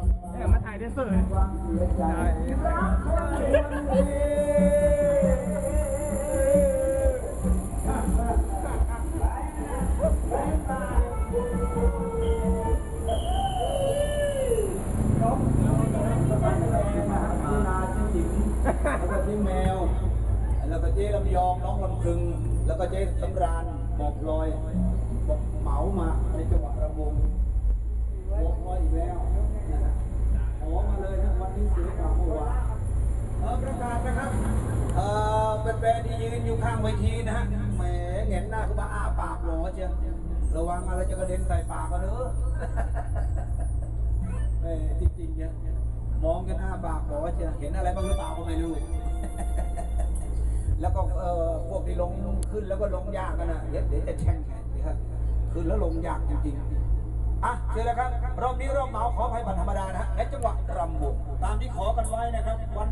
ความเสียใจรักคนวันนี้นกมีนาจิ๋จิ๋มแล้วก็พี่แมว แล้วก็เจ๊ลำยองน้องลำพึง แล้วก็เจ๊สำราญบอกลอย บอกเหมามาในจังหวะระบอกลอยอีกแล้วนะฮะขอมาเลยนะวันนี้เสียกว่าเมื่อวานเออ ประกาศนะครับเออเป็นแฟนที่ยืนอยู่ข้างเวทีนะฮะแหมเห็นหน้าคือมาอ้าปากหลอเชียวระวังอะไรจะกระเด็นใส่ปากกันเนอะแหมจริงๆเนี่ยมองกันหน้าปากหลอเชียวเห็นอะไรบ้างหรือเปล่าก็ไม่รู้แล้วก็เอ่อพวกที่ลงขึ้นแล้วก็ลงยากกันนะเดี๋ยวเดี๋ยวจะแช่งกันเดี๋ยวขึ้นแล้วลงยากจริงๆอะเชิญเลยครับรอบนี้รอบเหมาขอภัยบัตรธรรมดานะฮะและจังหวะรำวงตามที่ขอกันไว้นะครับวัน